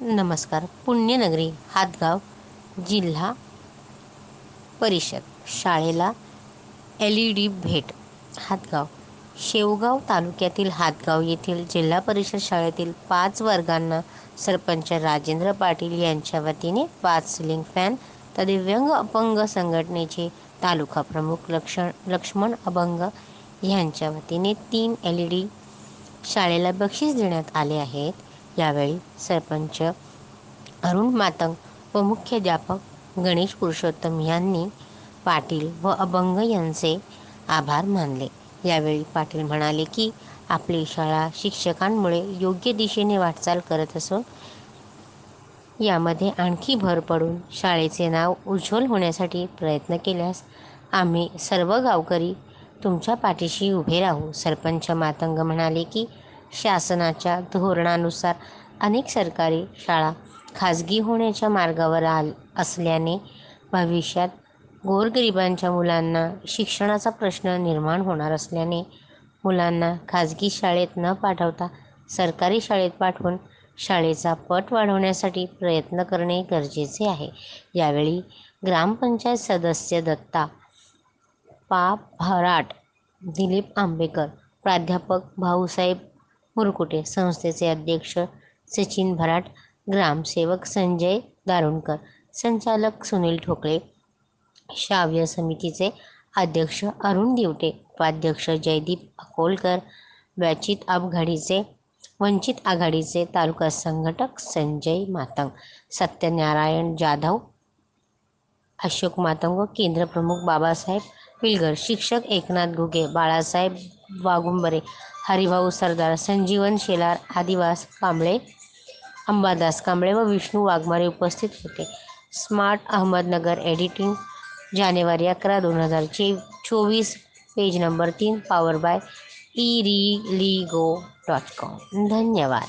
नमस्कार. पुण्यनगरी हातगाव जिल्हा परिषद शाळेला एल ई डी भेट. हातगाव शेवगाव तालुक्यातील हातगाव येथील जिल्हा परिषद शाळेतील पाच वर्गांना सरपंच राजेंद्र पाटील यांच्या वतीने पाच सिलिंग फॅन तर दिव्यांग अपंग संघटनेचे तालुका प्रमुख लक्ष लक्ष्मण अभंग यांच्या वतीने तीन एल ई डी शाळेला बक्षीस देण्यात आले आहेत. यावेळी सरपंच अरुण मातंग व मुख्याध्यापक गणेश पुरुषोत्तम यांनी पाटील व अभंग यांचे आभार मानले. यावेळी पाटील म्हणाले की आपली शाळा शिक्षकांमुळे योग्य दिशेने वाटचाल करत असून यामध्ये आणखी भर पडून शाळेचे नाव उज्ज्वल होण्यासाठी प्रयत्न केल्यास आम्ही सर्व गावकरी तुमच्या पाठीशी उभे राहू. सरपंच मातंग म्हणाले की शासनाच्या धोरणानुसार अनेक सरकारी शाळा खाजगी होण्याच्या मार्गावर आल असल्याने भविष्यात गोरगरिबांच्या मुलांना शिक्षणाचा प्रश्न निर्माण होणार असल्याने मुलांना खाजगी शाळेत न पाठवता सरकारी शाळेत पाठवून शाळेचा पट वाढवण्यासाठी प्रयत्न करणे गरजेचे आहे. यावेळी ग्रामपंचायत सदस्य दत्ता पा भराट दिलीप आंबेकर प्राध्यापक भाऊसाहेब मुरकुटे संस्थेचे अध्यक्ष सचिन भराट ग्रामसेवक संजय दारुणकर संचालक सुनील ठोकळे श्राव्य समितीचे अध्यक्ष अरुण दिवटे उपाध्यक्ष जयदीप अकोलकर वंचित आघाडीचे वंचित आघाडीचे तालुका संघटक संजय मातंग सत्यनारायण जाधव अशोक मातंग व केंद्रप्रमुख बाबासाहेब पिलगर शिक्षक एकनाथ घुगे बाळासाहेब वाघुंबरे हरिभाऊ सरदार संजीवन शेलार आदिवास कांबळे अंबादास कांबळे व विष्णू वाघमारे उपस्थित होते. स्मार्ट अहमदनगर एडिटिंग जानेवारी अकरा दोन हजार चे चोवीस पेज नंबर तीन पॉवर बाय ई री ली गो डॉट कॉम धन्यवाद.